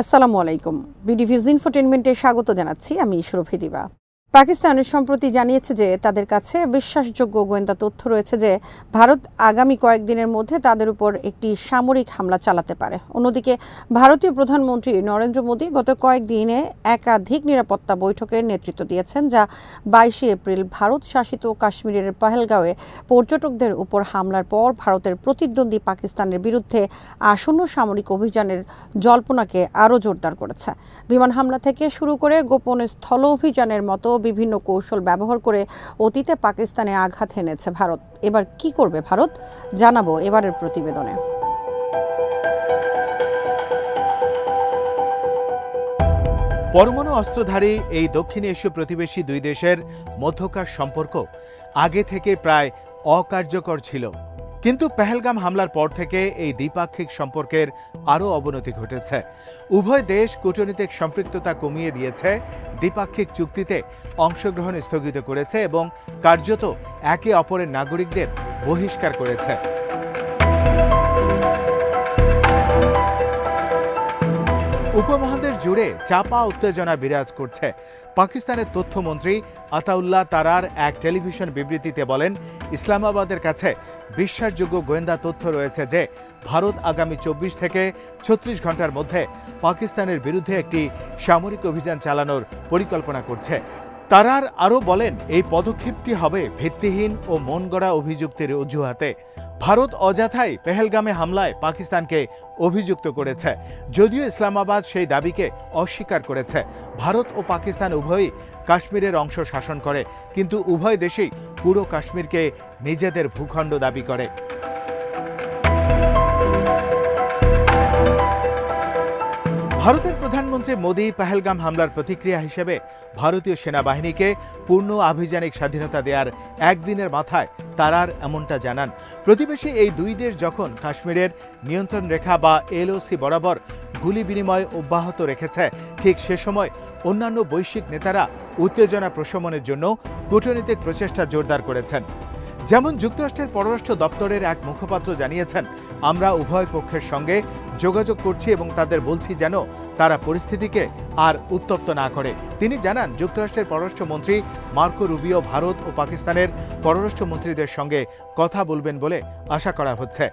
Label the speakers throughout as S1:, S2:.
S1: আসসালামু আলাইকুম। বিডিভিউজ ইনফোটেনমেন্টে স্বাগত জানাচ্ছি আমি সুরভি দিবা। পাকিস্তানের সম্প্রতি জানিয়েছে যে তাদের কাছে বিশ্বাসযোগ্য গোয়েন্দা তথ্য রয়েছে যে ভারত আগামী কয়েকদিনের মধ্যে তাদের উপর একটি সামরিক হামলা চালাতে পারে। অন্যদিকে ভারতীয় প্রধানমন্ত্রী নরেন্দ্র মোদী গত কয়েকদিনে একাধিক নিরাপত্তা বৈঠকের নেতৃত্ব দিয়েছেন, যা বাইশে এপ্রিল ভারত শাসিত কাশ্মীরের পহেলগাঁওয়ে পর্যটকদের উপর হামলার পর ভারতের প্রতিদ্বন্দ্বী পাকিস্তানের বিরুদ্ধে আসন্ন সামরিক অভিযানের জল্পনাকে আরও জোরদার করেছে। বিমান হামলা থেকে শুরু করে গোপন স্থল অভিযানের মতো বিভিন্ন কৌশল ব্যবহার করে অতীতে পাকিস্তানে আঘাত এনেছে ভারত। এবার কি করবে ভারত? জানাব এবারের প্রতিবেদনে।
S2: পরমাণু অস্ত্রধারী এই দক্ষিণ এশীয় প্রতিবেশী দুই দেশের মধ্যকার সম্পর্ক আগে থেকে প্রায় অকার্যকর ছিল। কিন্তু পেহেলগাম হামলার পর থেকে এই দ্বিপাক্ষিক সম্পর্কের আরও অবনতি ঘটেছে। উভয় দেশ কূটনৈতিক সম্পৃক্ততা কমিয়ে দিয়েছে। দ্বিপাক্ষিক চুক্তিতে অংশগ্রহণ স্থগিত করেছে এবং কার্যত একে অপরের নাগরিকদের বহিষ্কার করেছে। উপমহাদেশ জুড়ে চাপা উত্তেজনা বিরাজ করছে। পাকিস্তানের তথ্যমন্ত্রী আতাউল্লাহ তারার এক টেলিভিশন বিবৃতিতে বলেন, ইসলামাবাদের কাছে বিশ্বাসযোগ্য গোয়েন্দা তথ্য রয়েছে যে, ভারত আগামী চব্বিশ থেকে ছত্রিশ ঘণ্টার মধ্যে পাকিস্তানের বিরুদ্ধে একটি সামরিক অভিযান চালানোর পরিকল্পনা করছে। তারার আরও বলেন, এই পদক্ষেপটি হবে ভিত্তিহীন ও মন গড়া অভিযুক্তির অজুহাতে। ভারত অযথাই পেহেলগামে হামলায় পাকিস্তানকে অভিযুক্ত করেছে, যদিও ইসলামাবাদ সেই দাবিকে অস্বীকার করেছে। ভারত ও পাকিস্তান উভয়ই কাশ্মীরের অংশ শাসন করে, কিন্তু উভয় দেশেই পুরো কাশ্মীরকে নিজেদের ভূখণ্ড দাবি করে। ভারতের প্রধানমন্ত্রী মোদী পাহেলগাম হামলার প্রতিক্রিয়া হিসেবে ভারতীয় সেনাবাহিনীকে পূর্ণ আভিযানিক স্বাধীনতা দেওয়ার একদিনের মাথায় তারার এমনটা জানান। প্রতিবেশী এই দুই দেশ যখন কাশ্মীরের নিয়ন্ত্রণ রেখা বা এলওসি বরাবর গুলি বিনিময় অব্যাহত রেখেছে, ঠিক সে সময় অন্যান্য বৈশ্বিক নেতারা উত্তেজনা প্রশমনের জন্য কূটনৈতিক প্রচেষ্টা জোরদার করেছেন। যেমন যুক্তরাষ্ট্রের পররাষ্ট্র দপ্তরের এক মুখপাত্র জানিয়েছেন, আমরা উভয় পক্ষের সঙ্গে যোগাযোগ করছি এবং তাদের বলছি যেন তারা পরিস্থিতিকে আর উত্তপ্ত না করে। তিনি জানান, যুক্তরাষ্ট্রের পররাষ্ট্রমন্ত্রী মার্কো রুবিও ভারত ও পাকিস্তানের পররাষ্ট্রমন্ত্রীদের সঙ্গে কথা বলবেন বলে আশা করা হচ্ছে।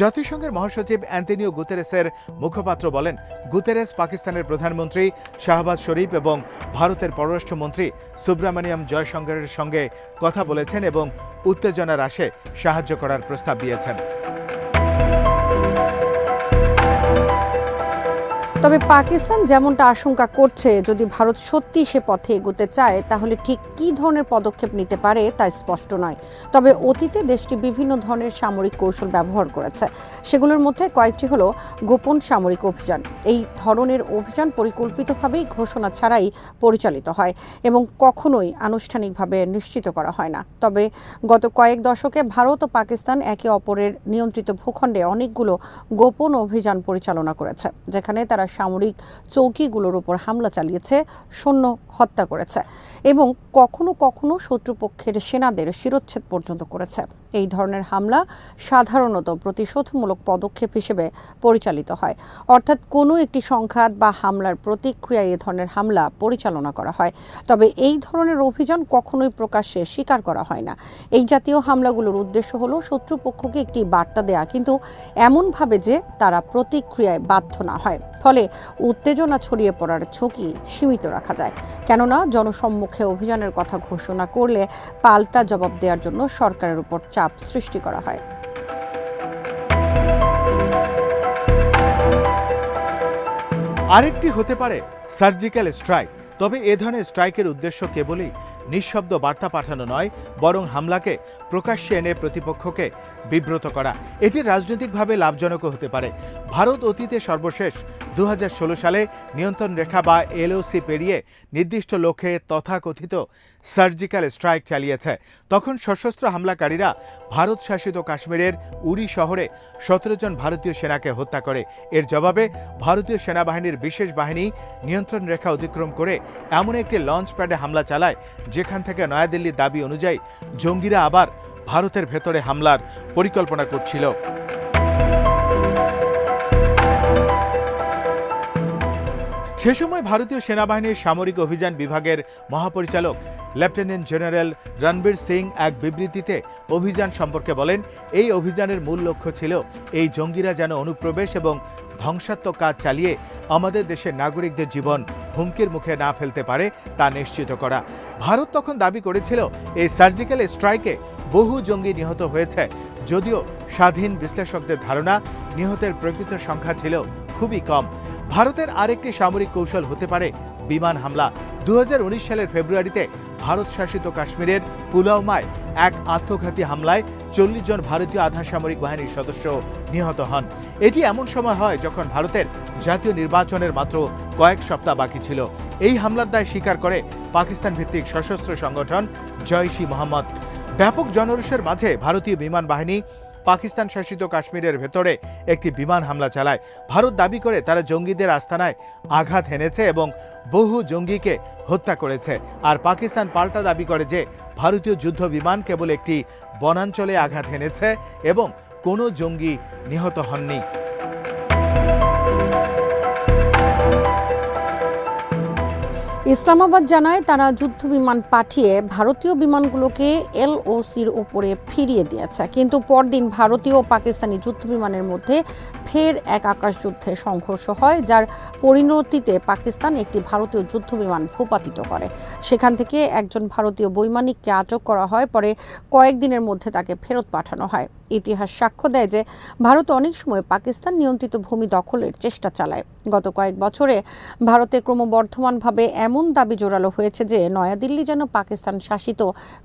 S2: জাতিসংঘের মহাসচিব অ্যান্টনিও গুতেরেসের মুখপাত্র বলেন, গুতেরেস পাকিস্তানের প্রধানমন্ত্রী শাহবাজ শরীফ এবং ভারতের পররাষ্ট্রমন্ত্রী সুব্রামানিয়াম জয়শঙ্করের সঙ্গে কথা বলেছেন এবং উত্তেজনার আসে সাহায্য করার প্রস্তাব দিয়েছেন।
S1: তবে পাকিস্তান যেমনটা আশঙ্কা করছে, যদি ভারত সত্যি সে পথে এগোতে চায়, তাহলে ঠিক কী ধরনের পদক্ষেপ নিতে পারে তা স্পষ্ট নয়। তবে অতীতে দেশটি বিভিন্ন ধরনের সামরিক কৌশল ব্যবহার করেছে। সেগুলোর মধ্যে কয়েকটি হলো গোপন সামরিক অভিযান। এই ধরনের অভিযান পরিকল্পিতভাবেই ঘোষণা ছাড়াই পরিচালিত হয় এবং কখনোই আনুষ্ঠানিকভাবে নিশ্চিত করা হয় না। তবে গত কয়েক দশকে ভারত ও পাকিস্তান একে অপরের নিয়ন্ত্রিত ভূখণ্ডে অনেকগুলো গোপন অভিযান পরিচালনা করেছে, যেখানে তারা সামরিক চৌকিগুলোর উপর হামলা চালিয়েছে, সৈন্য হত্যা করেছে এবং কখনো কখনো শত্রুপক্ষের সেনাদের শিরোচ্ছেদ পর্যন্ত করেছে। এই ধরনের হামলা সাধারণত প্রতিশোধমূলক পদক্ষেপ হিসেবে পরিচালিত হয়। অর্থাৎ কোনো একটি সংঘাত বা হামলার প্রতিক্রিয়ায় এ ধরনের হামলা পরিচালনা করা হয়। তবে এই ধরনের অভিযান কখনোই প্রকাশ্যে স্বীকার করা হয় না। এই জাতীয় হামলাগুলোর উদ্দেশ্য হলো শত্রুপক্ষকে একটি বার্তা দেয়া, কিন্তু এমনভাবে যে তারা প্রতিক্রিয়ায় বাধ্য না হয়। ফলে উত্তেজনা ছড়িয়ে পড়ার ঝুঁকি সীমিত রাখা যায়। কেননা, জনসম্মুখে অভিযানের কথা ঘোষণা করলে পাল্টা জবাব দেওয়ার জন্য সরকারের উপর চাপ সৃষ্টি করা হয়।
S2: আরেকটি হতে পারে সার্জিক্যাল স্ট্রাইক। তবে এ ধরনের স্ট্রাইকের উদ্দেশ্য কেবলই নিঃশব্দ বার্তা পাঠানো নয়, বরং হামলাকে প্রকাশ্যে এনে প্রতিপক্ষকে বিব্রত করা। এটি রাজনৈতিকভাবে লাভজনকও হতে পারে। ভারত অতীতে সর্বশেষ দু হাজার ষোলো সালে নিয়ন্ত্রণ রেখা বা এলওসি পেরিয়ে নির্দিষ্ট লক্ষ্যে তথাকথিত সার্জিক্যাল স্ট্রাইক চালিয়েছে। তখন সশস্ত্র হামলাকারীরা ভারত শাসিত কাশ্মীরের উড়ি শহরে সতেরো জন ভারতীয় সেনাকে হত্যা করে। এর জবাবে ভারতীয় সেনাবাহিনীর বিশেষ বাহিনী নিয়ন্ত্রণ রেখা অতিক্রম করে এমন একটি লঞ্চ প্যাডে হামলা চালায় যেখান থেকে নয়াদিল্লির দাবি অনুযায়ী জঙ্গিরা আবার ভারতের ভেতরে হামলার পরিকল্পনা করছিল। সে সময় ভারতীয় সেনাবাহিনীর সামরিক অভিযান বিভাগের মহাপরিচালক, লেফটেন্যান্ট জেনারেল রণবীর সিং এক বিবৃতিতে অভিযান সম্পর্কে বলেন, এই অভিযানের মূল লক্ষ্য ছিল এই জঙ্গিরা যেন অনুপ্রবেশ এবং ধ্বংসাত্মক কাজ চালিয়ে আমাদের দেশের নাগরিকদের জীবন হুমকির মুখে না ফেলতে পারে তা নিশ্চিত করা। ভারত তখন দাবি করেছিল, এই সার্জিক্যাল স্ট্রাইকে বহু জঙ্গি নিহত হয়েছে, যদিও স্বাধীন বিশ্লেষকদের ধারণা, নিহতের প্রকৃত সংখ্যা ছিল খুবই কম। ভারতের আরেকটি সামরিক কৌশল হতে পারে বিমান হামলা। দু সালের ফেব্রুয়ারিতে ভারত শাসিত কাশ্মীরের পুলাওমায় এক আত্মঘাতী হামলায় চল্লিশ জন ভারতীয় আধা সামরিক বাহিনীর সদস্য নিহত হন। এটি এমন সময় হয় যখন ভারতের জাতীয় নির্বাচনের মাত্র কয়েক সপ্তাহ বাকি ছিল। এই হামলার দায় স্বীকার করে পাকিস্তান ভিত্তিক সশস্ত্র সংগঠন জয়শি মোহাম্মদ। ব্যাপক জনরোষের মাঝে ভারতীয় বিমান বাহিনী পাকিস্তান শাসিত কাশ্মীরের ভেতরে একটি বিমান হামলা চালায়। ভারত দাবি করে তারা জঙ্গিদের আস্থানায় আঘাত হেনেছে এবং বহু জঙ্গিকে হত্যা করেছে। আর পাকিস্তান পাল্টা দাবি করে যে, ভারতীয় যুদ্ধ বিমান কেবল একটি বনাঞ্চলে আঘাত হেনেছে এবং কোনো জঙ্গি নিহত হননি।
S1: ইসলামাবাদ জানায় তারা যুদ্ধ বিমান পাঠিয়ে ভারতীয় বিমানগুলোকে এলওসির ওপরে ফিরিয়ে দিয়েছে। কিন্তু পরদিন ভারতীয় ও পাকিস্তানি যুদ্ধ বিমানের মধ্যে ফের এক আকাশযুদ্ধে সংঘর্ষ হয়, যার পরিণতিতে পাকিস্তান একটি ভারতীয় যুদ্ধ বিমান ভূপাতিত করে। সেখান থেকে একজন ভারতীয় বৈমানিককে আটক করা হয়, পরে কয়েকদিনের মধ্যে তাকে ফেরত পাঠানো হয়। ইতিহাস সাক্ষ্য দেয় যে, ভারত অনেক সময় পাকিস্তান নিয়ন্ত্রিত ভূমি দখলের চেষ্টা চালায়। গত কয়েক বছরে ভারতে ক্রমবর্ধমানভাবে এমন দাবি জোরালো হয়েছে যে, নয়াদিল্লি যেন পাকিস্তান শাসিত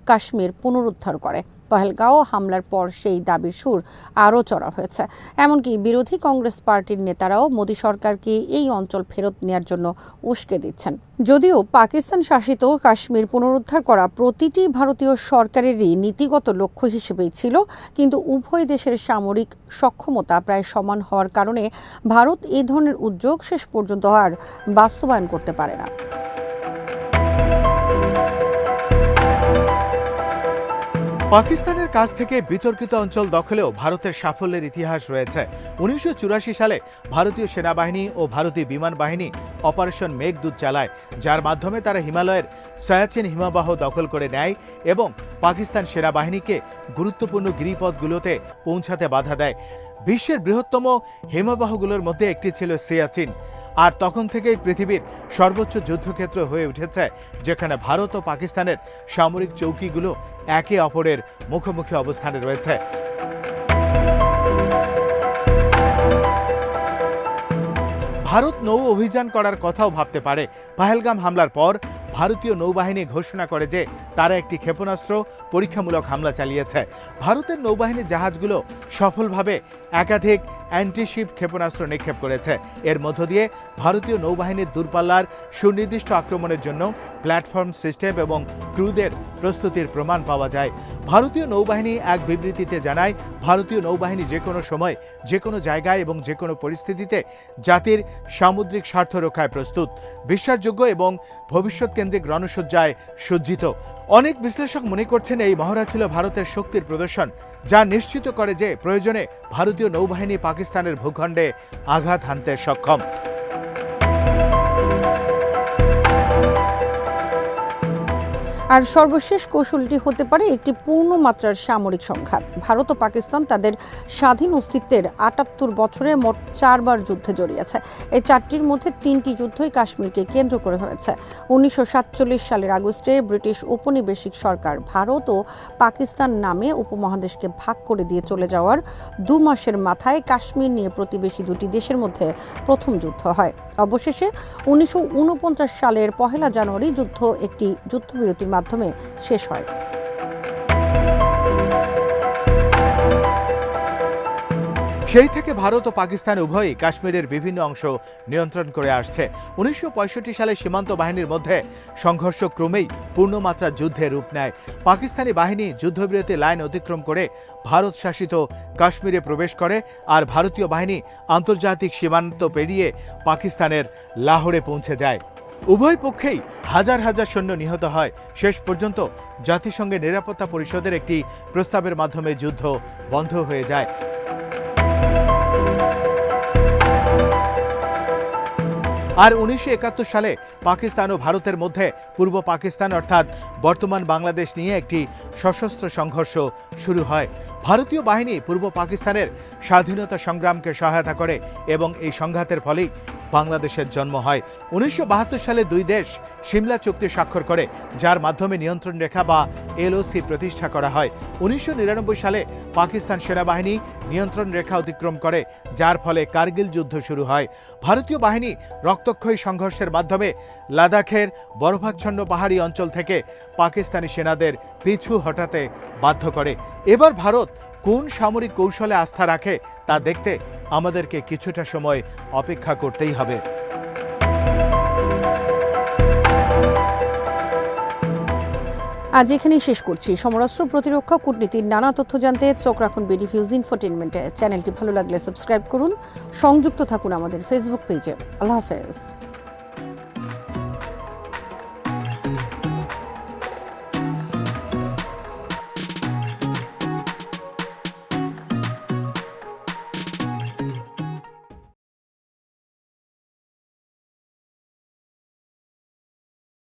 S1: কাশ্মীর পুনরুদ্ধার করে। পহেলগাঁও হামলার পর সেই দাবির সুর আরও চড়া হয়েছে। এমনকি বিরোধী কংগ্রেস পার্টির নেতারাও মোদী সরকারকে এই অঞ্চল ফেরত নেওয়ার জন্য উস্কে দিচ্ছেন। যদিও পাকিস্তান শাসিত কাশ্মীর পুনরুদ্ধার করা প্রতিটি ভারতীয় সরকারেরই নীতিগত লক্ষ্য হিসেবেই ছিল, কিন্তু উভয় দেশের সামরিক সক্ষমতা প্রায় সমান হওয়ার কারণে ভারত এই ধরনের উদ্যোগ শেষ পর্যন্ত আর বাস্তবায়ন করতে পারে না।
S2: পাকিস্তানের কাছ থেকে বিতর্কিত অঞ্চল দখলেও ভারতের সাফল্যের ইতিহাস রয়েছে। উনিশশো চুরাশি সালে ভারতীয় সেনাবাহিনী ও ভারতীয় বিমান বাহিনী অপারেশন মেঘদূত চালায়, যার মাধ্যমে তারা হিমালয়ের সয়াচিন হিমবাহ দখল করে নেয় এবং পাকিস্তান সেনাবাহিনীকে গুরুত্বপূর্ণ গিরিপথগুলোতে পৌঁছাতে বাধা দেয়। বিশ্বের বৃহত্তম হিমবাহগুলোর মধ্যে একটি ছিল সিয়াচিন। আর তখন থেকেই পৃথিবীর সর্বোচ্চ যুদ্ধক্ষেত্র হয়ে উঠেছে, যেখানে ভারত ও পাকিস্তানের সামরিক চৌকিগুলো একে অপরের মুখোমুখি অবস্থানে রয়েছে। ভারত নৌ অভিযান করার কথাও ভাবতে পারে। পাহেলগাম হামলার পর ভারতীয় নৌবাহিনী ঘোষণা করে যে তারা একটি ক্ষেপণাস্ত্র পরীক্ষামূলক হামলা চালিয়েছে। ভারতের নৌবাহিনীর জাহাজগুলো সফলভাবে একাধিক অ্যান্টিশিপ ক্ষেপণাস্ত্র নিক্ষেপ করেছে। এর মধ্য দিয়ে ভারতীয় নৌবাহিনীর দূরপাল্লার সুনির্দিষ্ট আক্রমণের জন্য প্ল্যাটফর্ম সিস্টেম এবং ক্রুদের প্রস্তুতির প্রমাণ পাওয়া যায়। ভারতীয় নৌবাহিনী এক বিবৃতিতে জানায়, ভারতীয় নৌবাহিনী যে কোনো সময়, যে কোনো জায়গায় এবং যে কোনো পরিস্থিতিতে জাতির সামুদ্রিক স্বার্থ রক্ষায় প্রস্তুত। বিশ্বাসযোগ্য এবং ভবিষ্যৎ কেন্দ্রিক রণসজ্জায় সজ্জিত। অনেক বিশ্লেষক মনে করছেন এই মহড়া ছিল ভারতের শক্তির প্রদর্শন, যা নিশ্চিত করে যে প্রয়োজনে ভারতীয় নৌবাহিনী পাকিস্তানের ভূখণ্ডে আঘাত হানতে সক্ষম।
S1: আর সর্বশেষ কৌশলটি হতে পারে একটি পূর্ণমাত্রার সামরিক সংঘাত। ভারত ও পাকিস্তান তাদের স্বাধীন অস্তিত্বের আটাত্তর বছরে মোট চারবার যুদ্ধে জড়িয়েছে। এই চারটির মধ্যে তিনটি যুদ্ধই কাশ্মীরকে কেন্দ্র করে হয়েছে। উনিশশো সাতচল্লিশ সালের আগস্টে ব্রিটিশ উপনিবেশিক সরকার ভারত ও পাকিস্তান নামে উপমহাদেশকে ভাগ করে দিয়ে চলে যাওয়ার দু মাসের মাথায় কাশ্মীর নিয়ে প্রতিবেশী দুটি দেশের মধ্যে প্রথম যুদ্ধ হয়। অবশেষে উনিশশো ঊনপঞ্চাশ সালের পহেলা জানুয়ারি যুদ্ধ একটি যুদ্ধবিরতির মাধ্যমে শেষ হয়।
S2: সেই থেকে ভারত ও পাকিস্তান উভয়ই কাশ্মীরের বিভিন্ন অংশ নিয়ন্ত্রণ করে আসছে। উনিশশো পঁয়ষট্টি সালে সীমান্ত বাহিনীর মধ্যে সংঘর্ষ ক্রমেই পূর্ণমাত্রা যুদ্ধে রূপ নেয়। পাকিস্তানি বাহিনী যুদ্ধবিরতি লাইন অতিক্রম করে ভারত শাসিত কাশ্মীরে প্রবেশ করে আর ভারতীয় বাহিনী আন্তর্জাতিক সীমান্ত পেরিয়ে পাকিস্তানের লাহোরে পৌঁছে যায়। উভয় পক্ষেই হাজার হাজার সৈন্য নিহত হয়। শেষ পর্যন্ত জাতিসংঘের নিরাপত্তা পরিষদের একটি প্রস্তাবের মাধ্যমে যুদ্ধ বন্ধ হয়ে যায়। আর উনিশশো একাত্তর সালে পাকিস্তান ও ভারতের মধ্যে পূর্ব পাকিস্তান অর্থাৎ বর্তমান বাংলাদেশ নিয়ে একটি সশস্ত্র সংঘর্ষ শুরু হয়। ভারতীয় বাহিনী পূর্ব পাকিস্তানের স্বাধীনতা সংগ্রামকে সহায়তা করে এবং এই সংঘাতের ফলেই বাংলাদেশের জন্ম হয়। উনিশশো বাহাত্তর সালে দুই দেশ সিমলা চুক্তি স্বাক্ষর করে, যার মাধ্যমে নিয়ন্ত্রণ রেখা বা এলওসি প্রতিষ্ঠা করা হয়। উনিশশো নিরানব্বই সালে পাকিস্তান সেনাবাহিনী নিয়ন্ত্রণ রেখা অতিক্রম করে, যার ফলে কার্গিল যুদ্ধ শুরু হয়। ভারতীয় বাহিনী রক্তক্ষয়ী সংঘর্ষের মাধ্যমে লাদাখের বরফাচ্ছন্ন পাহাড়ি অঞ্চল থেকে পাকিস্তানি সেনাদের পিছু হটাতে বাধ্য করে। এবার ভারত কোন সামরিক কৌশলে আস্থা রাখে তা দেখতে আমাদেরকে কিছুটা সময় অপেক্ষা করতেই হবে।
S1: আজ এখানেই শেষ করছি। সমরাস্ত্র প্রতিরক্ষা কূটনীতির নানা তথ্য জানতে চোখ রাখুন বিডি ফিউজ ইনফোটেনমেন্টে চ্যানেলটি ভালো লাগলে সাবস্ক্রাইব করুন। সংযুক্ত থাকুন আমাদের ফেসবুক পেজে আল্লাহ হাফেজ।